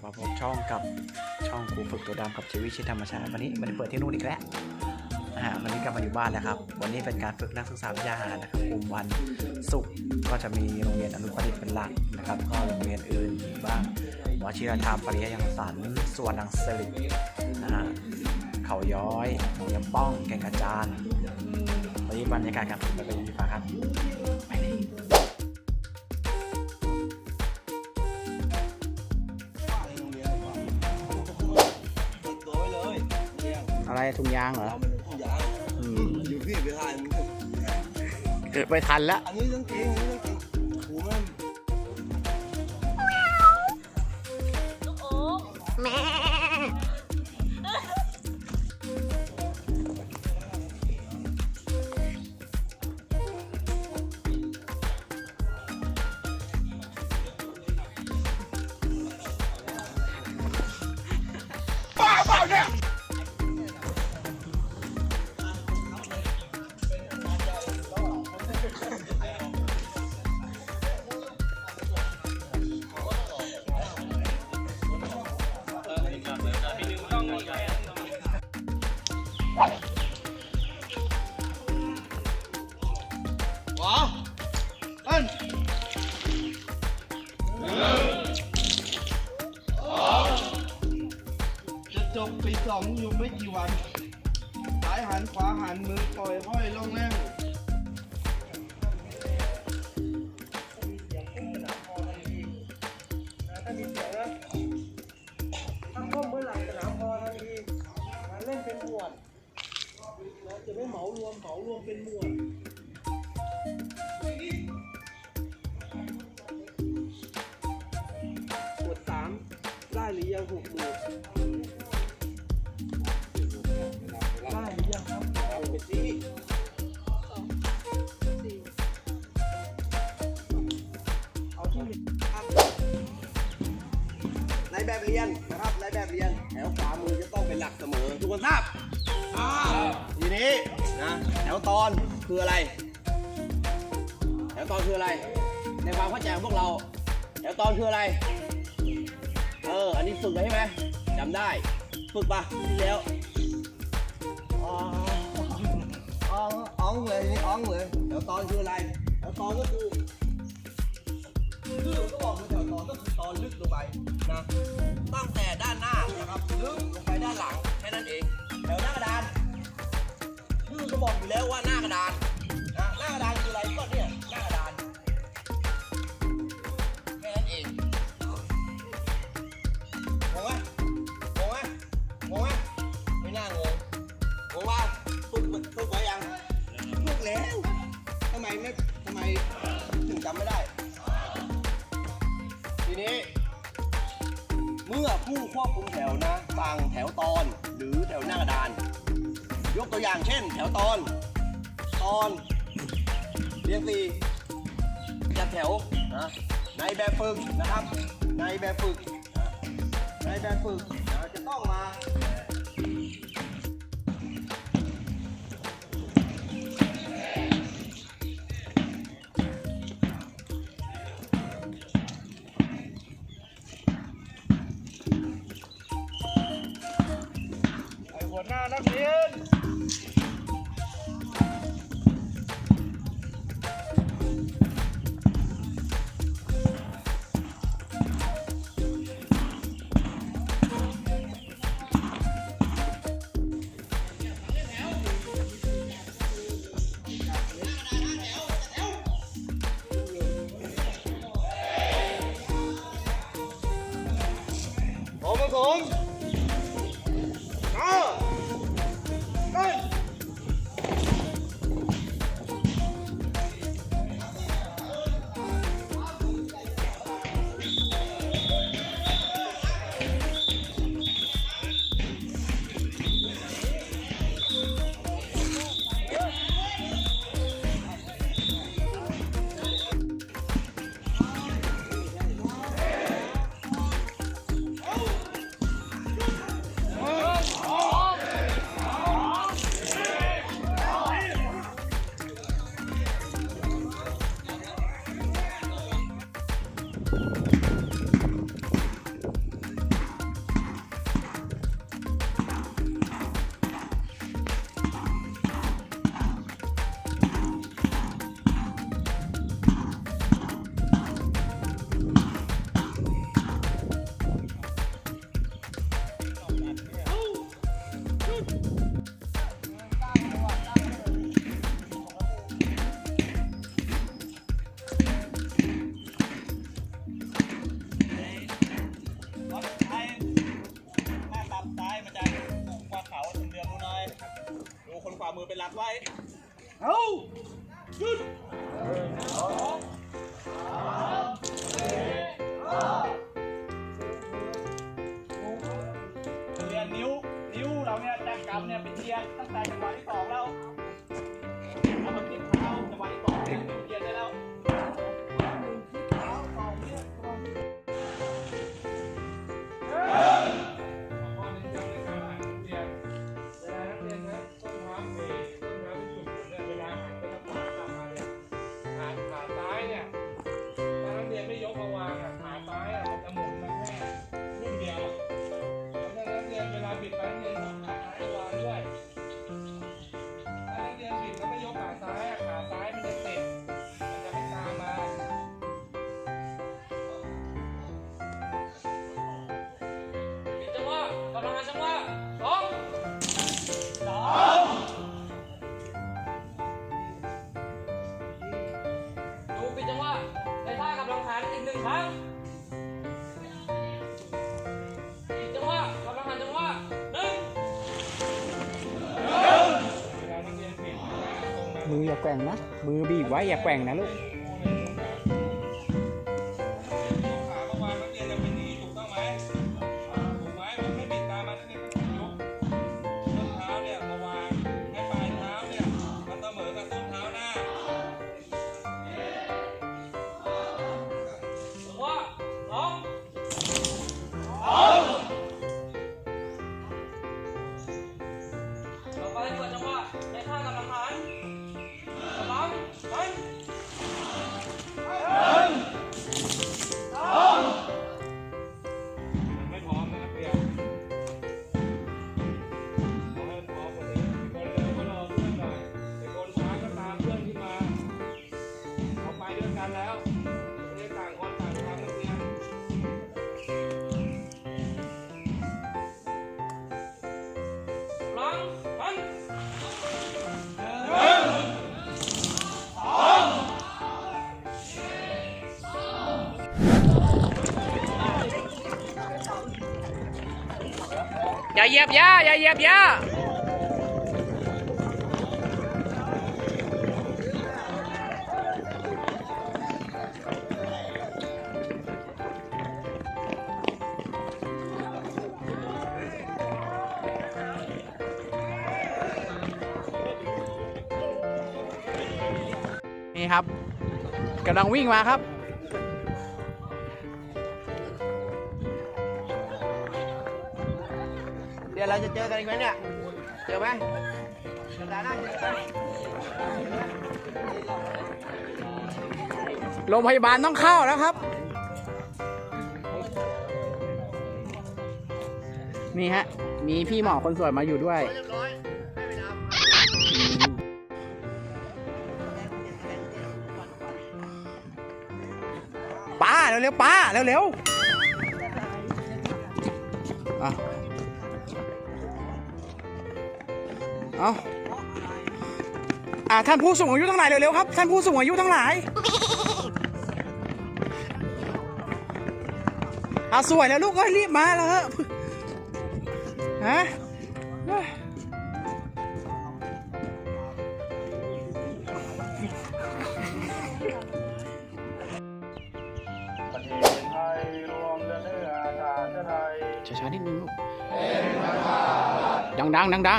บมาพบช่องกับช่องครูฝึกตัวดำกับชีวิตชีวิตธรรมชาติวันนี้มันเปิดที่นู่นอีกแล้วนะฮะวันนี้กลับมาอยู่บ้านแล้วครับ วันนี้เป็นการฝึกนักศึกษาวิทยาหารนะครับกลุ่มวันศุกร์ก็จะมีโรงเรียนอนุประดิษฐ์เป็นหลักนะครับ ก็โรงเรียนอื่นบ้างวชิรธรรมปริยยังสรรส่วนนังสิรินะฮะเขาย้อยเรียนป้องแก่งกระจานวันนี้บรรยากาศการฝึกเป็นยังไงครับ อะไรถุงยางเหรอเรามันผู้ยางอืมอยู่พี่ไปถ่ายมันเกิดไปทันแล้วอันนี้เรื่องจริงอันนี้เรื่องจริ จบปีสองอยู่ไม่กี่วันซ้ายหันขวาหันมือปล่อยห้อยลงนั่งทั้งข้อมือหลสนามพอทันทีมาเล่นเป็นหมวดเราจะไม่เหมารวมเหมารวมเป็นหมวดหมวดสามได้หรือยังหกหมวด ในแบบเรียนนะครับในแบบเรียนแถวขวามือจะต้องเป็นหลักเสมอทุกคนทราบอ่าทีนี้นะแถวตอนคืออะไร แถวตอนคืออะไร ในความเข้าใจของพวกเรา แถวตอนคืออะไร เออ อันนี้ฝึกเลยใช่ไหมจำได้ ฝึกปะที่แล้วอ๋อ ออ๋องเลยนี่อ้องเลยแถวตอนคืออะไรแถวตอนก็คือคือก็บอกว่าแถวตอนก็คือตอนลึกลงไปนะตั้งแต่ด้านหน้านะครับลึกลงไปด้านหลังแค่นั้นเองแถวหน้ากระดานชื่อก็บอกอยู่แล้วว่าหน้ากระดานนะหน้ากระดานคืออะไรก็เนี่ย ช่น แถวตอน ตอน เรียงสี่จัดแถวนะในแบบฝึกนะครับ ในแบบฝึก ในแบบฝึกจะต้องมา มือเป็นหลักไว้ เอาหยุดเรียนนิ้ว นิ้วเราเนี่ยจากกำเนี่ยเป็นเทียนตั้งแต่จังหวะที่สองแล้ว แกว่งนะ มือบีบไว้อย่าแกว่งนะลูก อย่าเหยียบย่าอย่าเหยียบย่านี่ครับกำลังวิ่งมาครับ ดี๋ยวเราจะเจอกันอีกไหมเนี่ย เจอไหมสัปดาห์หน้าเจอกันโรงพยาบาลต้องเข้าแล้วครับ นี่ฮะ มีพี่หมอคนสวยมาอยู่ด้วย เรียบร้อยให้ไปทำป้าเร็วๆป้าเร็วๆอะ เอาอะท่านผู้สูงอายุทั้งหลายเร็วๆครับ ท่านผู้สูงอายุทั้งหลายอะสวยแล้วลูกก็รีบมาแล้วเถอะฮะเฮ้ยประเทศไทยรวมเลือดเนื้อชาติไทยช้าๆนิดนึงลูก ดังๆดั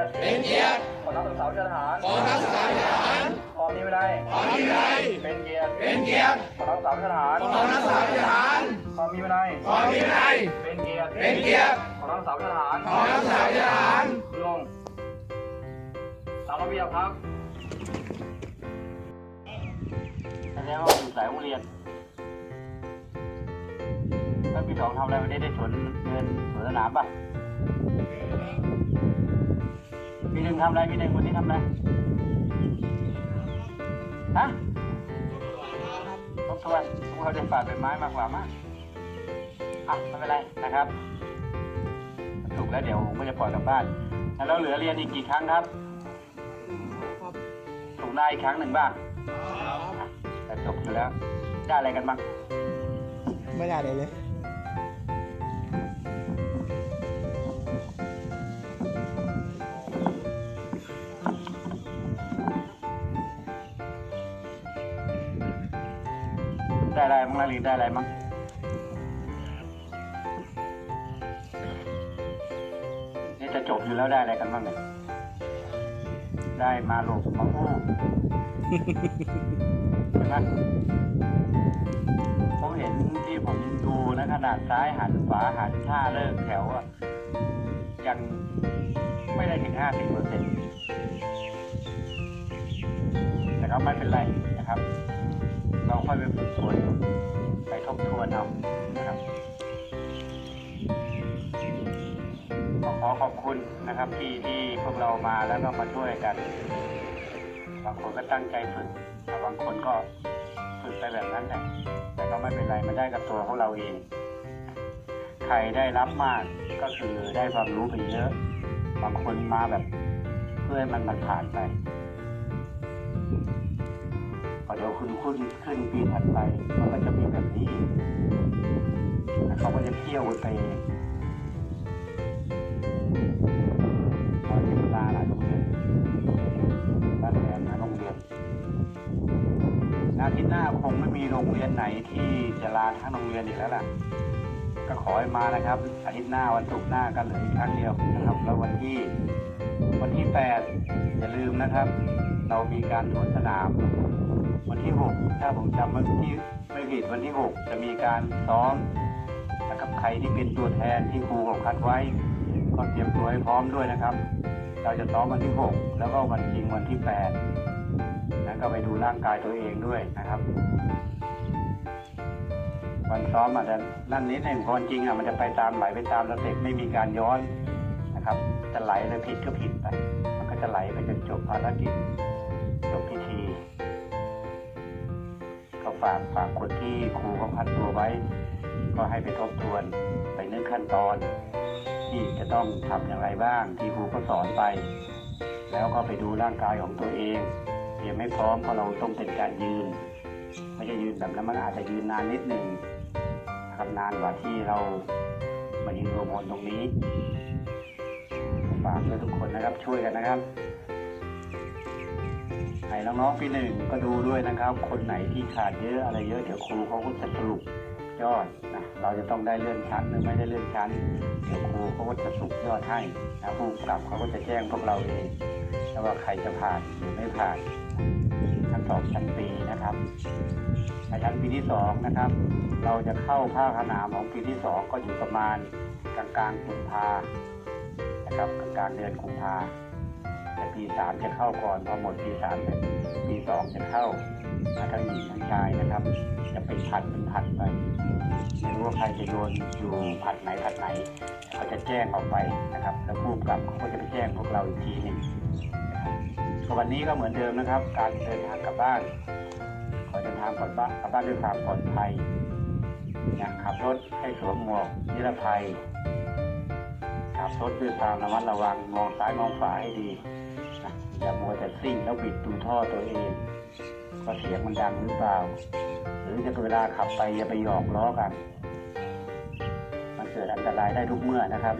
ยรติเป็นเกียรติขอรับสาวทหารขอรับสาวทหารขอมีวินัยขอมีวินัยเป็นเกียรติเป็นเกียรติขอรับสาวทหารขอรับสาวทหารขอมีวินัยขอมีวินัยเป็นเกียรติเป็นเกียรติขอรับสาวทหารขอรับสาวทหารลงตามระเบียบครับแล้วอยู่สายโรงเรียนถ้าพี่สองทำอะไรวันนี้ได้สวนเดินสวนสนามป่ะ พี่หนึ่งทำอะไรพี่หนึ่งวันนี้ทำอะไรฮะทบทวนพวกเขาจะฝาดเป็นไม้มากกว่ามั้งอะไม่เป็นไรนะครับถูกแล้วเดี๋ยวผมก็จะปล่อยกลับบ้านแล้วเราเหลือเรียนอีกกี่ครั้งครับถูกได้อีกครั้งหนึ่งบ้างอะแต่จบอยู่แล้วได้อะไรกันบ้างไม่ได้เลยเลย อะไรบ้ได้อะไรบ้งนี่จะจบอยู่แล้วได้อะไรกันบ้างเนี่ยได้มาหลบมาอู้ใช่ไหมผมเห็นที่ผมดูนะขนาดซ้ายหันขวาหันท่าเลิกแถวอะยังไม่ได้ถึงห้าสิบเปอร์เซ็นต์แต่ก็ไม่เป็นไรนะครับ เราค่อยไปฝึกฝน บทวนเอานะครับก็ขอขอบคุณนะครับที่ที่พวกเรามาแล้วก็มาช่วยกัน บางคนก็ตั้งใจฝึกแต่บางคนก็ฝึกไปแบบนั้นแหละแต่ก็ไม่เป็นไรมาได้กับตัวของเราเอง ใครได้รับมากก็คือได้ความรู้ไปเยอะ บางคนมาแบบเพื่อให้มันมันผ่านไป เดี๋ยวคุณขึ้นขึ้นปีถัดไป มันก็จะมีแบบนี้อีกเขาก็จะเที่ยวไปองพอถึงเวลาละโรงเรียนบ้านแหลมนะโรงเรียนอาทิตย์หน้าคงไม่มีโรงเรียนไหนที่จะลาทั้งโรงเรียนอีกแล้วล่ะ ก็ขอให้มานะครับ อาทิตย์หน้าวันศุกร์หน้ากันเหลืออีกครั้งเดียวนะครับ แล้ววันที่ วันที่แปดอย่าลืมนะครับ เรามีการสวนสนาม วันที่หกถ้าผมจำวันที่ไม่ผิดวันที่หกจะมีการซ้อมนะครับใครที่เป็นตัวแทนที่ครูเขาคัดไว้ก็เตรียมตัวให้พร้อมด้วยนะครับ เราจะซ้อมวันที่หกแล้วก็วันจริงวันที่แปดนะก็ไปดูร่างกายตัวเองด้วยนะครับ วันซ้อมอาจจะนั่นนิดหนึ่งพราะวันจริงอะมันจะไปตามไหลไปตามสเต็ปไม่มีการย้อนนะครับ จะไหลเลยผิดก็ผิดไปมันก็จะไหลไปจนจบภารกิจจบพิธี ฝากฝากคนที่ครูเขาพัดตัวไว้ ก็ให้ไปทบทวนไปนึกขั้นตอน ที่จะต้องทำอย่างไรบ้างที่ครูก็สอนไป แล้วก็ไปดูร่างกายของตัวเองยังไม่พร้อมเพราะเราต้องเป็นการยืน ไม่ใช่ยืนแบบนั้นมันอาจจะยืนนานนิดหนึ่งนะครับนานกว่าที่เรามายืนรวมคนตรงนี้ฝากด้วยทุกคนนะครับช่วยกันนะครับ ให้น้องๆปีหนึ่งก็ดูด้วยนะครับ คนไหนที่ขาดเยอะอะไรเยอะเดี๋ยวครูเขาก็จะสรุปยอดนะเราจะต้องได้เลื่อนชั้นหรือไม่ได้เลื่อนชั้นเดี๋ยวครูเขาก็จะสรุปยอดให้นะผู้กำกับเขาก็จะแจ้งพวกเราเองว่าใครจะผ่านหรือไม่ผ่านทั้งสองชั้นปีนะครับในชั้นปีที่สองนะครับ เราจะเข้าภาคสนามของปีที่สองก็อยู่ประมาณกลางกลางกุมภานะครับกลางกลางเดือนกุมภา แต่ปีสามจะเข้าก่อนพอหมดปีสามปีสองจะเข้านะทั้งหญิงทั้งชายนะครับ จะเป็นผัดเป็นผัดไปไม่รู้ว่าใครจะโยนอยู่ผัดไหนผัดไหนเขาจะแจ้งออกไปนะครับ แล้วผู้กำกับเขาก็จะไปแจ้งพวกเราอีกทีหนึ่งก็วันนี้ก็เหมือนเดิมนะครับ การเดินทางกลับบ้าน ขอเดินทางกลับบ้านกลับบ้านด้วยความปลอดภัยนะขับรถให้สวมหมวกนิรภัยขับรถด้วยความระมัดระวังมองซ้ายมองขวาให้ดี อย่ามัวแต่ซิ่งแล้วบิดดูท่อตัวเองก็เสียงมันดังหรือเปล่า หรือจะเวลาขับไปอย่าไปหยอกล้อกัน มันเกิดอันตรายได้ทุกเมื่อนะครับ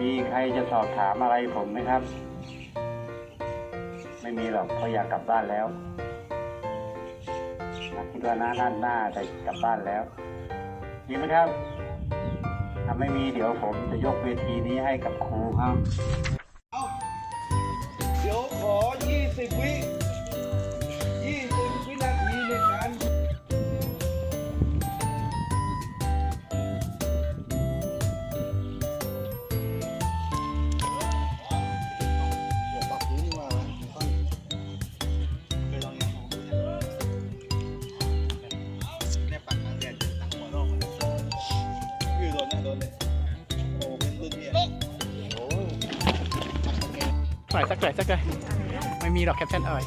มีใครจะสอบถามอะไรผมไหมครับ ไม่มีหรอกเพราะอยากกลับบ้านแล้วคิดว่าหน้าด้าหน้าจะกลับบ้านแล้วมีไหมครับถ้าไม่มีเดี๋ยวผมจะยกเวทีนี้ให้กับครูครับ 20วิ20วินาทีในการปล่อยสักหน่อยสักหน่อย ไม่มีหรอกแคปชั่นเอ่ย